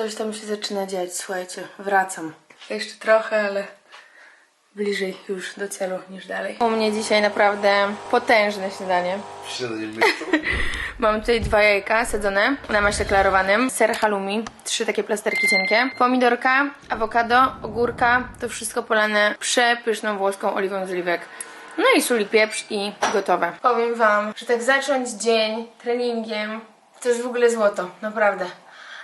Coś tam się zaczyna dziać, słuchajcie, wracam. Jeszcze trochę, ale bliżej już do celu niż dalej. U mnie dzisiaj naprawdę potężne śniadanie. Śniadanie? Mam tutaj dwa jajka sadzone na maśle klarowanym, ser halloumi, trzy takie plasterki cienkie, pomidorka, awokado, ogórka, to wszystko polane przepyszną włoską oliwą z oliwek. No i sól i pieprz i gotowe. Powiem wam, że tak zacząć dzień treningiem to jest w ogóle złoto, naprawdę.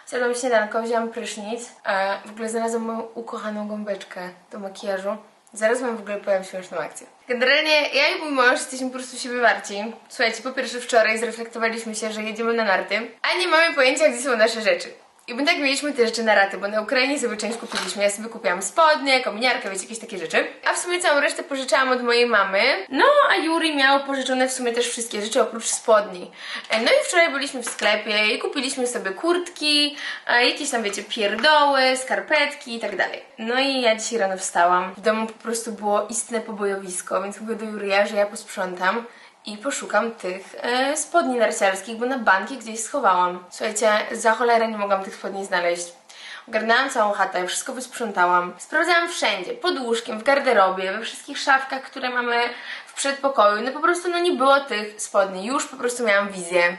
Zjadłam śniadanko, wzięłam prysznic, a w ogóle znalazłam moją ukochaną gąbeczkę do makijażu. Zaraz wam w ogóle powiem śmieszną akcję. Generalnie ja i mój mąż jesteśmy po prostu siebie warci. Słuchajcie, po pierwsze wczoraj zreflektowaliśmy się, że jedziemy na narty, a nie mamy pojęcia, gdzie są nasze rzeczy. I my tak mieliśmy te rzeczy na raty, bo na Ukrainie sobie część kupiliśmy. Ja sobie kupiłam spodnie, kominiarkę, wiecie, jakieś takie rzeczy. A w sumie całą resztę pożyczałam od mojej mamy. No, a Juri miał pożyczone w sumie też wszystkie rzeczy oprócz spodni. E, No i wczoraj byliśmy w sklepie i kupiliśmy sobie kurtki, e, jakieś tam, wiecie, pierdoły, skarpetki i tak dalej. No i ja dzisiaj rano wstałam. W domu po prostu było istne pobojowisko, więc mówię do Jurija, że ja posprzątam i poszukam tych e, spodni narciarskich, bo na banki gdzieś schowałam. Słuchajcie, za cholerę nie mogłam tych spodni znaleźć. Ogarnęłam całą chatę, wszystko wysprzątałam. Sprawdzałam wszędzie, pod łóżkiem, w garderobie, we wszystkich szafkach, które mamy w przedpokoju. No po prostu no nie było tych spodni. Już po prostu miałam wizję.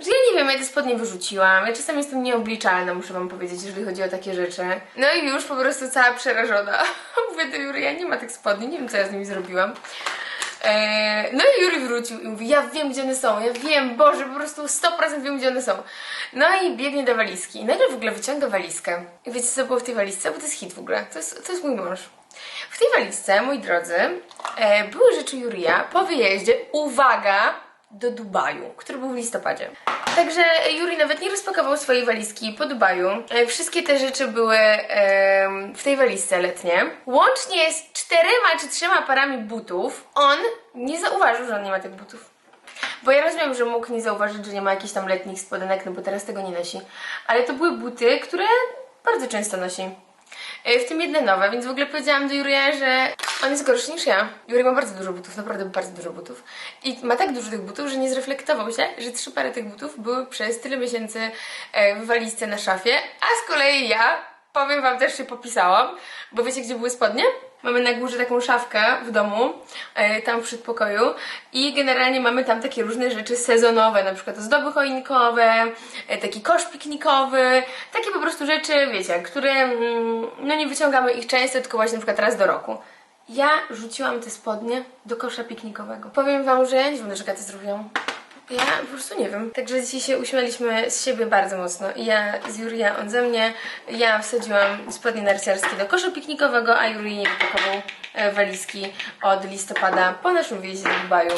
Że ja nie wiem, ja te spodnie wyrzuciłam. Ja czasem jestem nieobliczalna, muszę wam powiedzieć, jeżeli chodzi o takie rzeczy. No i już po prostu cała przerażona. Mówię do Jury, ja nie ma tych spodni, nie wiem co ja z nimi zrobiłam. Eee, no i Juri wrócił i mówi, ja wiem gdzie one są, ja wiem, Boże, po prostu 100% wiem gdzie one są. No i biegnie do walizki i nagle w ogóle wyciąga walizkę. I wiecie co było w tej walizce? Bo to jest hit w ogóle, to jest, to jest mój mąż. W tej walizce, moi drodzy, e, były rzeczy Jurija po wyjeździe, uwaga, do Dubaju, który był w listopadzie. Także Juri nawet nie rozpakował swojej walizki po Dubaju. E, Wszystkie te rzeczy były w tej walizce letnie. Łącznie z czterema czy trzema parami butów on nie zauważył, że on nie ma tych butów. Bo ja rozumiem, że mógł nie zauważyć, że nie ma jakichś tam letnich spodenek, no bo teraz tego nie nosi. Ale to były buty, które bardzo często nosi. E, W tym jedne nowe, więc w ogóle powiedziałam do Jurija, że on jest gorszy niż ja. Juri ma bardzo dużo butów, naprawdę bardzo dużo butów. I ma tak dużo tych butów, że nie zreflektował się, że trzy pary tych butów były przez tyle miesięcy e, w walizce na szafie, a z kolei ja, powiem wam, też się popisałam, bo wiecie gdzie były spodnie? Mamy na górze taką szafkę w domu, e, tam w przedpokoju i generalnie mamy tam takie różne rzeczy sezonowe, na przykład ozdoby choinkowe, e, taki kosz piknikowy, takie po prostu rzeczy, wiecie, które mm, no nie wyciągamy ich często, tylko właśnie na przykład raz do roku. Ja rzuciłam te spodnie do kosza piknikowego. Powiem wam, że nie wiem, ja to zrobiłam. Ja po prostu nie wiem. Także dzisiaj się uśmialiśmy z siebie bardzo mocno. Ja z Jurija, on ze mnie. Ja wsadziłam spodnie narciarskie do kosza piknikowego, a Juri nie wypakował e, walizki od listopada po naszym wyjeździe do Dubaju.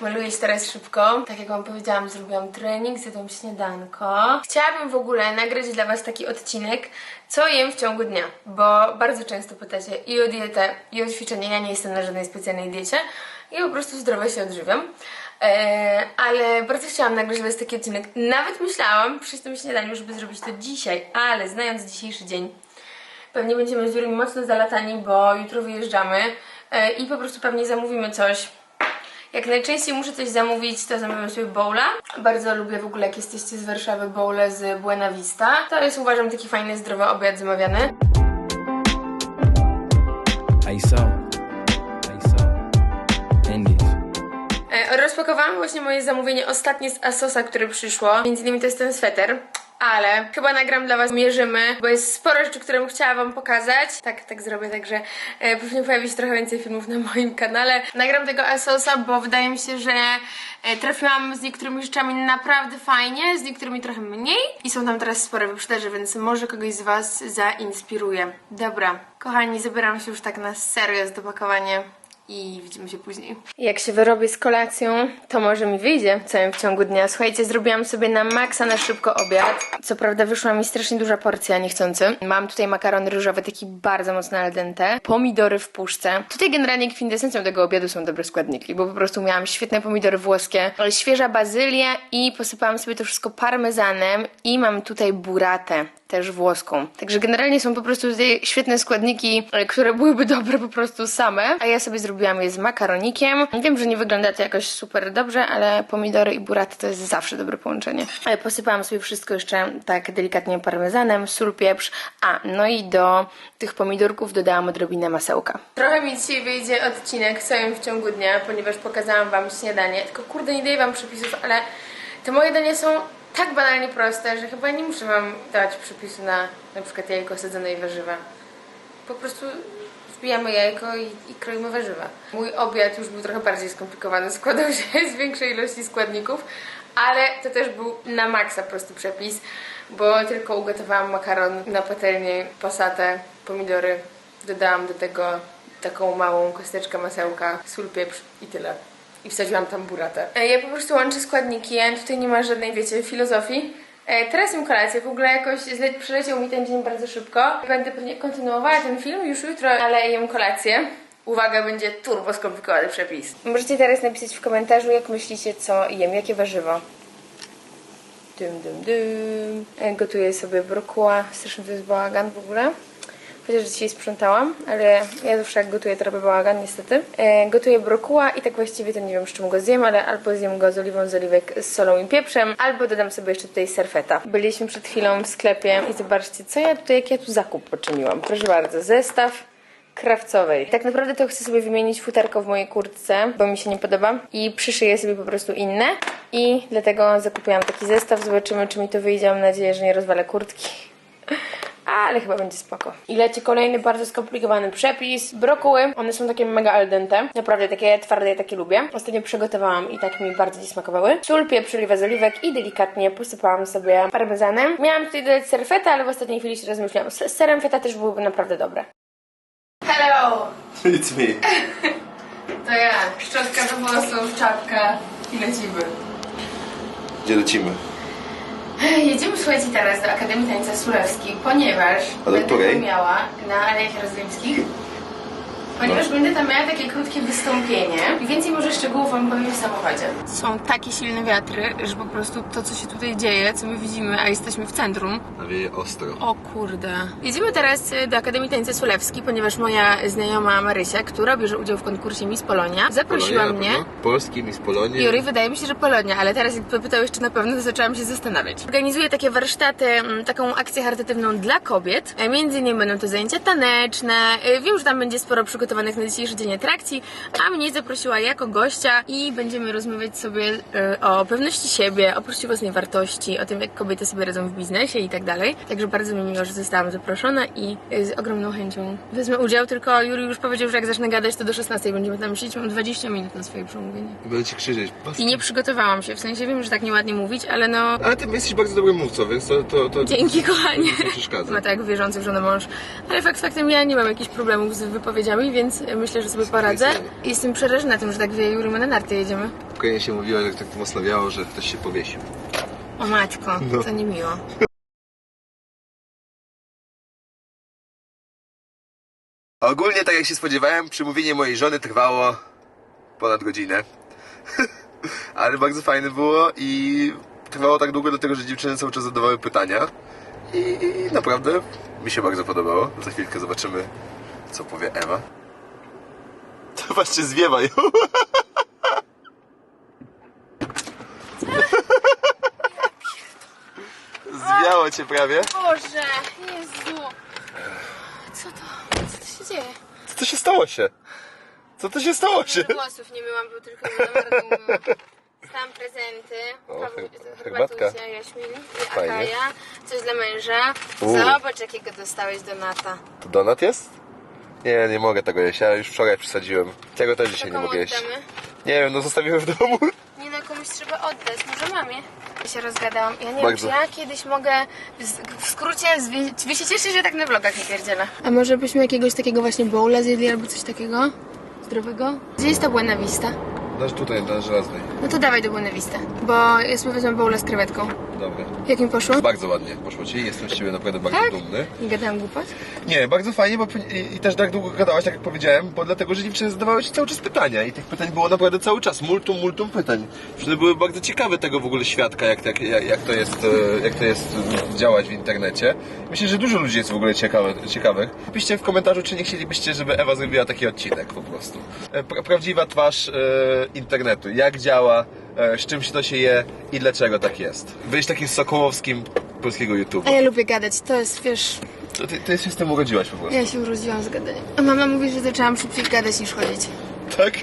Maluję się teraz szybko. Tak jak wam powiedziałam, zrobiłam trening, zjadłam śniadanko. Chciałabym w ogóle nagrać dla was taki odcinek, co jem w ciągu dnia, bo bardzo często pytacie i o dietę, i o ćwiczenie. Ja nie jestem na żadnej specjalnej diecie. Ja po prostu zdrowo się odżywiam. Eee, ale bardzo chciałam nagrać was taki odcinek. Nawet myślałam przy tym śniadaniu, żeby zrobić to dzisiaj, ale znając dzisiejszy dzień, pewnie będziemy z Jurym mocno zalatani, bo jutro wyjeżdżamy e, i po prostu pewnie zamówimy coś. Jak najczęściej muszę coś zamówić, to zamawiam sobie bowla. Bardzo lubię w ogóle, jak jesteście z Warszawy, bowle z Buena Vista. To jest uważam taki fajny, zdrowy obiad zamawiany. ISO. ISO. Rozpakowałam właśnie moje zamówienie ostatnie z Asosa, które przyszło. Między innymi to jest ten sweter. Ale chyba nagram dla was mierzymy, bo jest sporo rzeczy, które bym chciała wam pokazać. Tak, tak zrobię, także e, pewnie pojawi się trochę więcej filmów na moim kanale. Nagram tego Asosa, bo wydaje mi się, że e, trafiłam z niektórymi rzeczami naprawdę fajnie, z niektórymi trochę mniej. I są tam teraz spore wyprzedaże, więc może kogoś z was zainspiruje. Dobra, kochani, zabieram się już tak na serio z dopakowanie i widzimy się później. Jak się wyrobię z kolacją, to może mi wyjdzie całym w ciągu dnia. Słuchajcie, zrobiłam sobie na maksa na szybko obiad. Co prawda wyszła mi strasznie duża porcja, niechcący. Mam tutaj makaron ryżowy, taki bardzo mocno al dente. Pomidory w puszce. Tutaj generalnie kwintesencją tego obiadu są dobre składniki, bo po prostu miałam świetne pomidory włoskie, świeża bazylia i posypałam sobie to wszystko parmezanem i mam tutaj buratę. Też włoską. Także generalnie są po prostu tutaj świetne składniki, e, które byłyby dobre po prostu same, a ja sobie zrobiłam je z makaronikiem. Wiem, że nie wygląda to jakoś super dobrze, ale pomidory i buraty to jest zawsze dobre połączenie. E, Posypałam sobie wszystko jeszcze tak delikatnie parmezanem, sól, pieprz, a no i do tych pomidorków dodałam odrobinę masełka. Trochę mi dzisiaj wyjdzie odcinek całym w ciągu dnia, ponieważ pokazałam wam śniadanie, tylko kurde nie daję wam przepisów, ale te moje dania są tak banalnie proste, że chyba nie muszę wam dawać przepisu na na przykład jajko sadzone i warzywa. Po prostu wbijamy jajko i, i kroimy warzywa. Mój obiad już był trochę bardziej skomplikowany, składał się z większej ilości składników, ale to też był na maksa prosty przepis, bo tylko ugotowałam makaron na patelni, pasatę, pomidory, dodałam do tego taką małą kosteczkę masełka, sól, pieprz i tyle i wsadziłam tam buratę. E, Ja po prostu łączę składniki, ja tutaj nie ma żadnej, wiecie, filozofii. E, Teraz jem kolację, w ogóle jakoś przeleciał mi ten dzień bardzo szybko. Będę pewnie kontynuowała ten film już jutro, ale jem kolację. Uwaga, będzie turbo skomplikowany przepis. Możecie teraz napisać w komentarzu, jak myślicie, co jem, jakie warzywo. Dym, dym, dym. E, Gotuję sobie brokuła. Strasznie to jest bałagan w ogóle. Chociaż dzisiaj sprzątałam, ale ja zawsze jak gotuję to robię bałagan niestety. E, gotuję brokuła i tak właściwie to nie wiem z czym go zjem, ale albo zjem go z oliwą z oliwek z solą i pieprzem, albo dodam sobie jeszcze tutaj serfeta. Byliśmy przed chwilą w sklepie i zobaczcie co ja tutaj, jak ja tu zakup poczyniłam. Proszę bardzo, zestaw krawcowej. Tak naprawdę to chcę sobie wymienić futerko w mojej kurtce, bo mi się nie podoba i przyszyję sobie po prostu inne i dlatego zakupiłam taki zestaw. Zobaczymy, czy mi to wyjdzie. Mam nadzieję, że nie rozwalę kurtki. Ale chyba będzie spoko. I leci kolejny bardzo skomplikowany przepis. Brokuły, one są takie mega al dente. Naprawdę takie twarde, ja takie lubię. Ostatnio przygotowałam i tak mi bardzo nie smakowały. Sól, pieprz, oliwa z oliwek i delikatnie posypałam sobie parmezanem. Miałam tutaj dodać serfeta, ale w ostatniej chwili się rozmyślałam. Z serem feta też byłyby naprawdę dobre. Hello! It's me. To ja, szczotka do włosów, czapka i lecimy. Gdzie lecimy? Jedziemy, słuchajcie, teraz do Akademii Tańca Sulewskiej, ponieważ będę której? miała na Alejach Jerozolimskich. Ponieważ będę tam miała takie krótkie wystąpienie i więcej może szczegółów wam powiem w samochodzie. Są takie silne wiatry, że po prostu to, co się tutaj dzieje, co my widzimy, a jesteśmy w centrum, A wieje ostro. o kurde. Jedziemy teraz y, do Akademii Tańca Sulewskiej, ponieważ moja znajoma Marysia, która bierze udział w konkursie Miss Polonia, zaprosiła Polonia mnie. pewno? Polski, Miss Polonia. Juri, wydaje mi się, że Polonia, ale teraz jak pytał jeszcze na pewno, to zaczęłam się zastanawiać. Organizuję takie warsztaty, taką akcję charytatywną dla kobiet. E, Między innymi będą to zajęcia taneczne. E, Wiem, że tam będzie sporo przygotowanych na dzisiejszy dzień atrakcji, a mnie zaprosiła jako gościa i będziemy rozmawiać sobie e, o pewności siebie, o poczuciu własnej wartości, o tym, jak kobiety sobie radzą w biznesie i tak dalej. Także bardzo mi miło, że zostałam zaproszona i e, z ogromną chęcią wezmę udział, tylko Juri już powiedział, że jak zacznę gadać, to do 16 będziemy tam siedzieć. Mam 20 minut na swoje przemówienie. Będę ci krzyczeć. Bas- I nie przygotowałam się, w sensie wiem, że tak nieładnie mówić, ale no... Ale ty jesteś bardzo dobrym mówcą, więc to... to, to Dzięki, kochanie. Nie przeszkadza. Ma tak wierzący w żonę mąż. Ale fakt faktem ja nie mam jakichś problemów z wypowiedziami, więc myślę, że sobie poradzę. Jestem przerażona tym, że tak wie Juri, my na narty jedziemy. Spokojnie się mówiła, że tak mocno wiało, że ktoś się powiesił. O matko, No. to niemiło. Ogólnie, tak jak się spodziewałem, przemówienie mojej żony trwało ponad godzinę. Ale bardzo fajne było i trwało tak długo, dlatego że dziewczyny cały czas zadawały pytania. I naprawdę mi się bardzo podobało. Za chwilkę zobaczymy, co powie Ewa. To właśnie zwiewa ją. Zwiało cię prawie. Boże, Jezu. Co to? Co to się dzieje? Co to się stało się? Co to się stało się? Włosów nie myłam, był tylko Tam prezenty, O, Paweł- her- herbatusia, herbatka. Jaśmin i Fajnie. Akaja, coś dla męża. U. Zobacz jakiego dostałeś Donata. To donat jest? Nie, nie mogę tego jeść. Ja już wczoraj przesadziłem. Tego też dzisiaj nie mogę jeść. oddamy? Nie wiem, no zostawiłem w domu. Nie no, komuś trzeba oddać, może mamie. Ja się rozgadałam. Ja nie Bardzo. wiem, czy ja kiedyś mogę w, w skrócie, zwie- wy się cieszycie, że tak na vlogach nie pierdzielę. A może byśmy jakiegoś takiego właśnie bowla zjedli albo coś takiego? Zdrowego? Gdzie jest ta Buena Vista? Dasz tutaj, na żelaznej. No to dawaj do Buena Vista, bo ja sobie wezmę bowle z krewetką. Dobra. Jak mi poszło? Bardzo ładnie poszło ci, jestem z ciebie naprawdę bardzo Tak? dumny. Nie gadałam głupot? Nie, bardzo fajnie, bo i, i też tak długo gadałaś, tak jak powiedziałem, bo dlatego, że dziewczyny zadawały ci cały czas pytania i tych pytań było naprawdę cały czas, multum, multum pytań. Dziewczyny były bardzo ciekawe tego w ogóle świadka, jak, jak, jak, to jest, e, jak to jest działać w internecie. Myślę, że dużo ludzi jest w ogóle ciekawe, ciekawych. Piszcie w komentarzu, czy nie chcielibyście, żeby Ewa zrobiła taki odcinek po prostu. E, Pra, prawdziwa twarz e, internetu, jak działa, z czym się to się je i dlaczego tak jest. Takim Sokołowskim polskiego YouTube'a. A ja lubię gadać, to jest, wiesz, To Ty, ty się z tym urodziłaś po prostu. ja się urodziłam z gadaniem. A mama mówi, że zaczęłam szybciej gadać niż chodzić. Tak?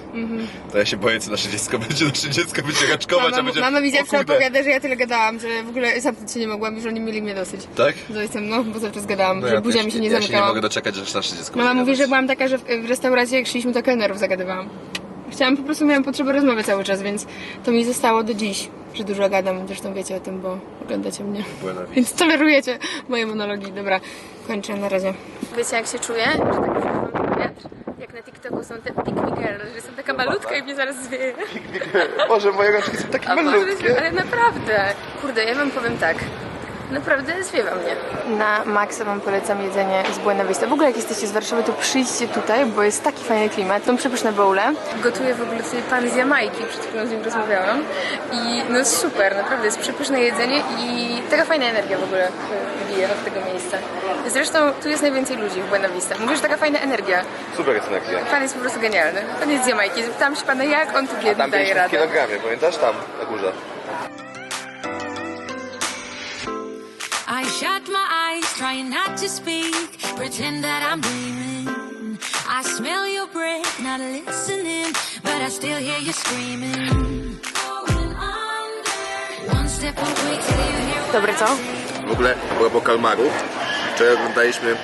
To ja się boję, co nasze dziecko będzie. Nasze dziecko będzie raczkować, a Mama, będzie... mama mi zawsze opowiada, że ja tyle gadałam, że w ogóle zamknąć się nie mogłam i że oni mieli mnie dosyć. Tak? To jestem, no, bo cały czas gadałam, No że ja buzia też mi się nie ja się nie zamykała. mogę doczekać, że nasze dziecko Mama mówi, że byłam taka, że w, restauracji jak szliśmy, to kelnerów zagadywałam. Chciałam, po prostu miałam potrzebę rozmowy cały czas, więc to mi zostało do dziś, że dużo gadam. Zresztą wiecie o tym, bo oglądacie mnie. Więc tolerujecie moje monologi. Dobra, kończę na razie. Wiecie jak się czuję? Że tak wiatr. Jak na TikToku są te pick me girl, że jestem taka malutka i mnie zaraz zwieje. Boże, moje rączki są takie A malutkie. ale naprawdę. Kurde, ja wam powiem tak. Naprawdę zwiewa mnie. Na maksa wam polecam jedzenie z Buena Vista. W ogóle jak jesteście z Warszawy, to przyjdźcie tutaj, bo jest taki fajny klimat. Są przepyszne bowle. Gotuje w ogóle tutaj pan z Jamajki, przed chwilą z nim rozmawiałam. I no jest super, naprawdę jest przepyszne jedzenie i taka fajna energia w ogóle bije od tego miejsca. Zresztą tu jest najwięcej ludzi w Buena Vista. Mówię, że taka fajna energia. Super jest energia. Pan jest po prostu genialny. Pan jest z Jamajki. Zapytałam się pana, jak on tu biedny daje radę. kilogramie, pamiętasz? Tam, na górze. I shut my eyes, trying not to speak, pretend that I'm dreaming. I smell your breath, not listening, but I still hear you screaming. Under. One step away till you hear what Dobre, co? W ogóle, a propos kalmarów, wczoraj oglądaliśmy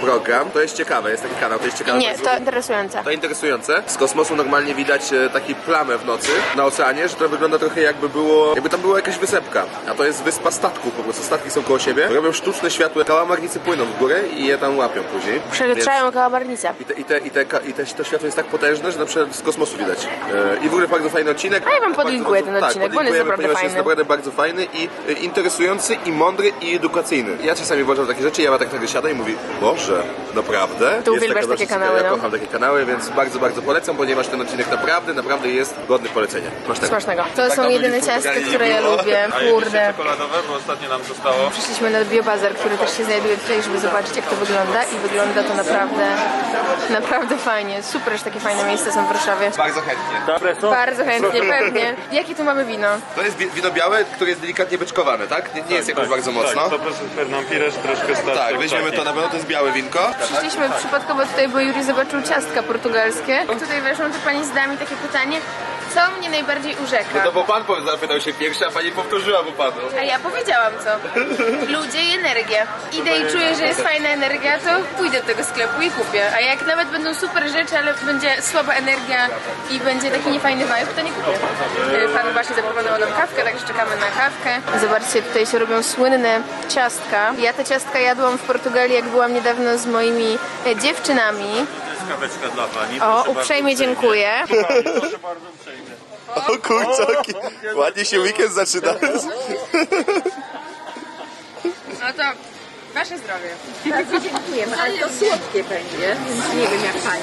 program, to jest ciekawe, jest taki kanał, to jest ciekawe. Nie, jest to interesujące. To interesujące. Z kosmosu normalnie widać e, taki plamę w nocy na oceanie, że to wygląda trochę jakby było, jakby tam była jakaś wysepka. A to jest wyspa statków po prostu. Statki są koło siebie, robią sztuczne światło, kałamarnicy płyną w górę i je tam łapią później. Przeleczają kałamarnicę. I, te, i, te, i, te, ka- i te, to światło jest tak potężne, że na przykład z kosmosu widać. E, I w ogóle bardzo fajny odcinek. A ja wam podlinkuję ten odcinek, tak, bo on jest naprawdę ponieważ jest fajny. naprawdę bardzo fajny i e, interesujący, i mądry, i edukacyjny. Ja czasami włączam takie rzeczy, ja tak nagle siada i mówi, Boże, naprawdę? To Jest uwielbiasz takie kanały, Ja no. kocham takie kanały, więc bardzo, bardzo polecam, ponieważ ten odcinek naprawdę, naprawdę jest godny polecenia. Masz tego. Smacznego. To Tak są jedyne nie które ja było. lubię. A jakieś Kurde. czekoladowe, bo ostatnio nam zostało. Przyszliśmy na biobazar, który też się znajduje tutaj, żeby zobaczyć jak to wygląda i wygląda to naprawdę, naprawdę fajnie. Super, że takie fajne miejsca są w Warszawie. Bardzo chętnie. Bardzo chętnie, pewnie. Jakie tu mamy wino? To jest wi- wino białe, które jest delikatnie beczkowane, tak? Nie, nie jest jakoś bardzo mocno. Tak, to proszę Fernand Pires, troszkę starszy. Tak, weźmiemy to na pewno, to jest białe winko. Przyszliśmy przypadkowo tutaj, bo Juri zobaczył ciastka portugalskie. Tutaj weszłam, to pani zadała mi takie pytanie, co mnie najbardziej urzeka? No bo pan powie- zapytał się pierwszy, a pani powtórzyła mu panu. A ja powiedziałam co. Ludzie i energia. Idę i czuję, że jest fajna energia, to pójdę do tego sklepu i kupię. A jak nawet będą super rzeczy, ale będzie słaba energia i będzie taki niefajny vibe, to nie kupię. Y, Pan właśnie zaproponował nam kawkę, także czekamy na kawkę. Zobaczcie, tutaj się robią słynne ciastka. Ja te ciastka jadłam w Portugalii, jak byłam niedawno z moimi e, dziewczynami. Kaweczka dla pani. O, uprzejmie dziękuję. Proszę bardzo uprzejmie. O kurczaki, ładnie się weekend zaczyna. No to wasze zdrowie. Bardzo dziękujemy, ale to słodkie będzie, więc nie wiem jak pani.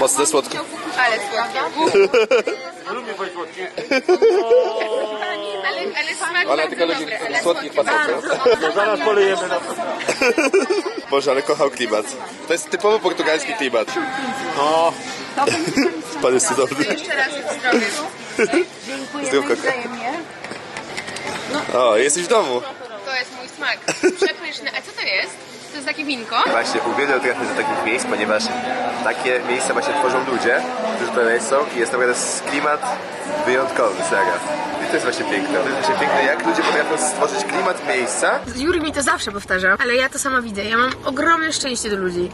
Mocne słodkie. Ale słodkie. Lubię pani słodkie. Ale, ale tylko ale słodkich facetów. No zaraz polejemy na to. Boże, ale kochał klimat. To jest typowo portugalski klimat. No, Pan jest cudowny. Jeszcze raz zdrowie. Zdrówko. O, jesteś w domu. To jest mój smak. Przepyszny. A co to jest? To jest takie winko? Właśnie, uwielbiam trafiać do takich miejsc, ponieważ takie miejsca właśnie tworzą ludzie, którzy tutaj są i jest naprawdę klimat wyjątkowy, serio. I to jest właśnie piękne. To jest właśnie piękne, jak ludzie potrafią stworzyć klimat miejsca. Juri mi to zawsze powtarza, ale ja to sama widzę. Ja mam ogromne szczęście do ludzi.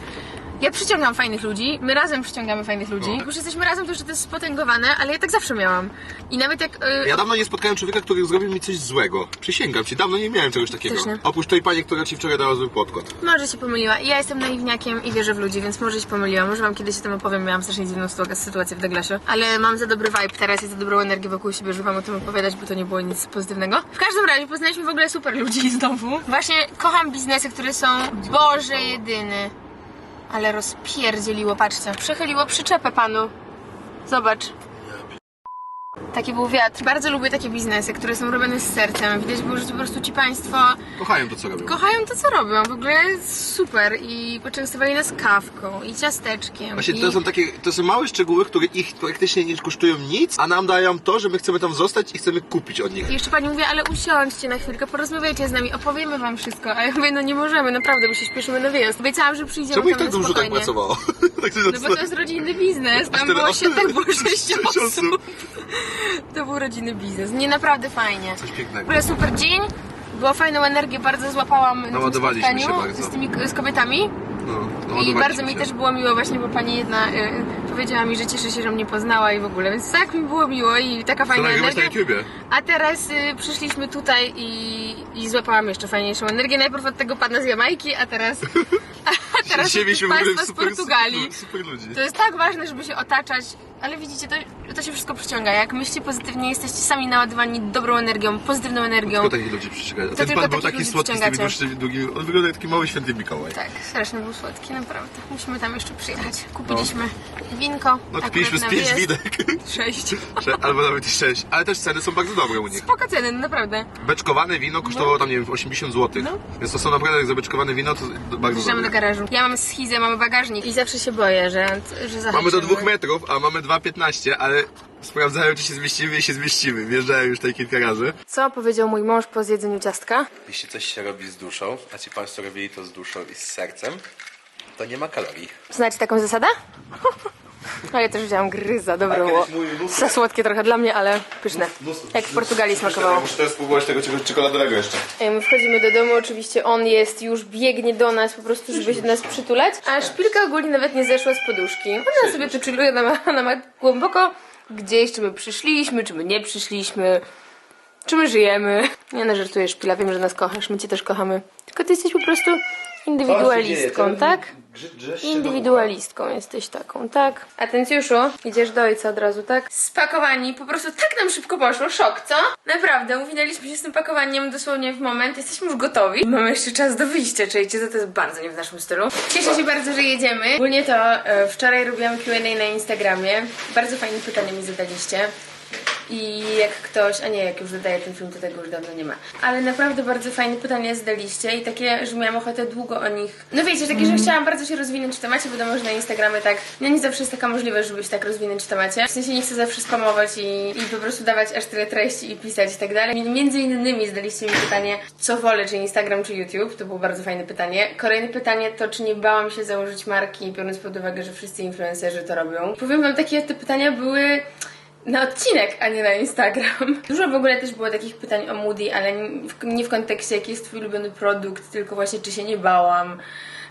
Ja przyciągam fajnych ludzi, my razem przyciągamy fajnych ludzi. Jak już jesteśmy razem, to już to jest spotęgowane, ale ja tak zawsze miałam. I nawet jak... y, Ja dawno nie spotkałem człowieka, który zrobił mi coś złego. Przysięgam ci, dawno nie miałem czegoś takiego. Też nie. Oprócz tej pani, która ci wczoraj dała zły podkład. Może się pomyliła. Ja jestem naiwniakiem i wierzę w ludzi, więc może się pomyliła. Może wam kiedyś o tym opowiem. Miałam strasznie dziwną sytu- sytuację w Douglasie. Ale mam za dobry vibe teraz i za dobrą energię wokół siebie, żeby wam o tym opowiadać, bo to nie było nic pozytywnego. W każdym razie poznaliśmy w ogóle super ludzi znowu. Właśnie kocham biznesy, które są Boże jedyny. Ale rozpierdzieliło, patrzcie. Przechyliło przyczepę panu. Zobacz. Taki był wiatr. Bardzo lubię takie biznesy, które są robione z sercem. Widać było, że po prostu ci państwo Kochają to, co robią. kochają to, co robią. W ogóle super. I poczęstowali nas kawką i ciasteczkiem. Właśnie I... to są takie, to są małe szczegóły, które ich praktycznie nie kosztują nic, a nam dają to, że my chcemy tam zostać i chcemy kupić od nich. I jeszcze pani mówi, ale usiądźcie na chwilkę, porozmawiajcie z nami, opowiemy wam wszystko. A ja mówię, no nie możemy, naprawdę, bo się śpieszymy na wyjazd. Obiecałam, że przyjdziemy Czemu ich tam tak na dużo tak spokojnie. pracowało? tak No bo to jest rodzinny biznes, tam było, się, tak było osób. To był rodzinny biznes. Nie, naprawdę fajnie. Coś W pięknego. ogóle super dzień. Było fajną energię, bardzo złapałam na tym Naładowaliśmy się spotkaniu bardzo. z tymi z kobietami. No, I bardzo mi też było miło właśnie, bo pani jedna y, powiedziała mi, że cieszy się, że mnie poznała i w ogóle, więc tak mi było miło i taka fajna na energia. YouTubie. A teraz y, przyszliśmy tutaj i, i złapałam jeszcze fajniejszą energię. Najpierw od tego pana z Jamajki, a teraz, a teraz Dzisiaj od mieliśmy w ogóle państwa z super, Portugalii. super, super ludzi. To jest tak ważne, żeby się otaczać, ale widzicie, to, to się wszystko przyciąga. Jak myślicie pozytywnie, jesteście sami naładowani dobrą energią, pozytywną energią. Tylko takich ludzi przyciągają. A Ten tylko pan był taki słodki z tymi dłuższymi, długimi. On wygląda jak taki mały święty Mikołaj. Tak, strasznie był słodki, naprawdę. Musimy tam jeszcze przyjechać. Kupiliśmy winko. No kupiliśmy z pięć winek. Sześć. Sze- Albo nawet i sześć. Ale też ceny są bardzo dobre u nich. Spoko ceny, no naprawdę. Beczkowane wino kosztowało tam, nie wiem, 80 zł. No. Więc to są naprawdę jak za beczkowane wino, to bardzo Wjeżdżamy do dobre. garażu. Ja mam schizę, mamy bagażnik i zawsze się boję, że, że. Mamy do dwóch metrów, a mamy 2,15, ale sprawdzają, czy się zmieścimy i się zmieścimy. Wjeżdżają już tutaj kilka razy. Co powiedział mój mąż po zjedzeniu ciastka? Jeśli coś się robi z duszą, a ci państwo robili to z duszą i z sercem, to nie ma kalorii. Znacie taką zasadę? No ja też wziąłam gryza, dobre było. Za słodkie trochę dla mnie, ale pyszne. Jak w Portugalii smakowało. Muszę teraz spróbować tego czegoś czekoladowego jeszcze. Ej, My wchodzimy do domu, oczywiście on jest, już biegnie do nas po prostu, żeby się do nas przytulać, a szpilka ogólnie nawet nie zeszła z poduszki. Ona sobie tu chilluje, ona ma, ona ma głęboko gdzieś, czy my przyszliśmy, czy my nie przyszliśmy, czy my żyjemy. Nie no, żartuję, szpila, wiem, że nas kochasz, my cię też kochamy. Tylko ty jesteś po prostu indywidualistką, tak? Indywidualistką jesteś taką, tak? Atencjuszu, idziesz do ojca od razu, tak? Spakowani, po prostu tak nam szybko poszło, szok, co? Naprawdę, uwinęliśmy się z tym pakowaniem dosłownie w moment, jesteśmy już gotowi. Mamy jeszcze czas do wyjścia, czujecie, to jest bardzo nie w naszym stylu. Cieszę się bardzo, że jedziemy. Ogólnie to e, wczoraj robiłam Q&A na Instagramie, bardzo fajne pytania mi zadaliście. I jak ktoś, a nie, jak już dodaję ten film, to tego już dawno nie ma. Ale naprawdę bardzo fajne pytania zadaliście i takie, że miałam ochotę długo o nich. No wiecie, takie, że chciałam bardzo się rozwinąć w temacie, wiadomo, że na Instagramie tak, no nie zawsze jest taka możliwość, żeby się tak rozwinąć w temacie. W sensie nie chcę zawsze spamować i, i po prostu dawać aż tyle treści i pisać i tak dalej. Między innymi zadaliście mi pytanie, co wolę, czy Instagram, czy YouTube. To było bardzo fajne pytanie. Kolejne pytanie to, czy nie bałam się założyć marki, biorąc pod uwagę, że wszyscy influencerzy to robią. Powiem wam, takie te pytania były na odcinek, a nie na Instagram. Dużo w ogóle też było takich pytań o Moody, ale nie w kontekście jaki jest twój ulubiony produkt, tylko właśnie czy się nie bałam,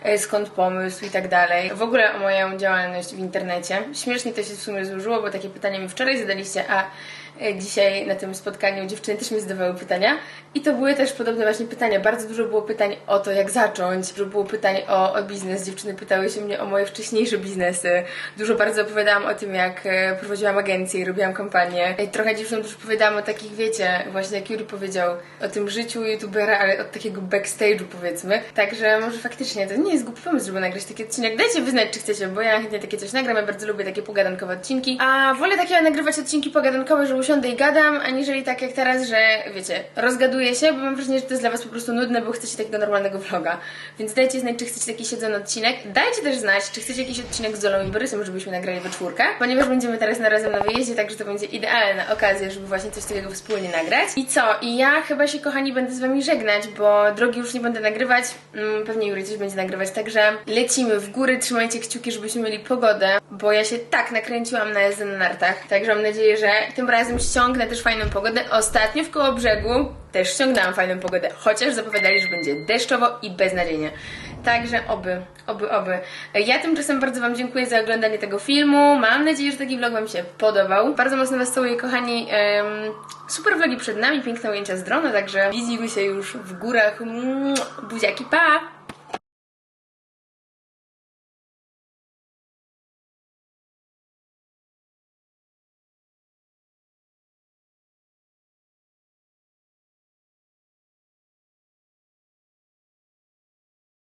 e, skąd pomysł i tak dalej. W ogóle o moją działalność w internecie. Śmiesznie to się w sumie złożyło, bo takie pytania mi wczoraj zadaliście, a dzisiaj na tym spotkaniu dziewczyny też mi zadawały pytania i to były też podobne właśnie pytania. Bardzo dużo było pytań o to, jak zacząć, dużo było pytań o, o biznes. Dziewczyny pytały się mnie o moje wcześniejsze biznesy. Dużo bardzo opowiadałam o tym, jak e, prowadziłam agencję i robiłam kampanię. I trochę dziewczynom też opowiadałam o takich, wiecie, właśnie jak Juri powiedział, o tym życiu youtubera, ale od takiego backstage'u powiedzmy. Także może faktycznie to nie jest głupi pomysł, żeby nagrać taki odcinek. Dajcie wyznać, czy chcecie, bo ja chętnie takie coś nagram. Ja bardzo lubię takie pogadankowe odcinki. A wolę takie nagrywać odcinki pogadankowe, że usiądę i gadam, aniżeli tak jak teraz, że wiecie, rozgaduję się, bo mam wrażenie, że to jest dla was po prostu nudne, bo chcecie takiego normalnego vloga. Więc dajcie znać, czy chcecie taki siedzony odcinek. Dajcie też znać, czy chcecie jakiś odcinek z Zolą i Borysem, żebyśmy nagrali we czwórkę, ponieważ będziemy teraz na razem na wyjeździe, także to będzie idealna okazja, żeby właśnie coś takiego wspólnie nagrać. I co? I ja chyba się, kochani, będę z wami żegnać, bo drogi już nie będę nagrywać. Mm, pewnie Juri coś będzie nagrywać, także lecimy w góry, trzymajcie kciuki, żebyśmy mieli pogodę, bo ja się tak nakręciłam na jazdę na nartach, także mam nadzieję, że tym razem ściągnę też fajną pogodę. Ostatnio w koło brzegu też ściągnęłam fajną pogodę, chociaż zapowiadali, że będzie deszczowo i beznadziejnie. Także oby, oby, oby. Ja tymczasem bardzo Wam dziękuję za oglądanie tego filmu. Mam nadzieję, że taki vlog Wam się podobał. Bardzo mocno Was całuję, kochani. Super vlogi przed nami, piękne ujęcia z drona, także widzimy się już w górach. Buziaki, pa!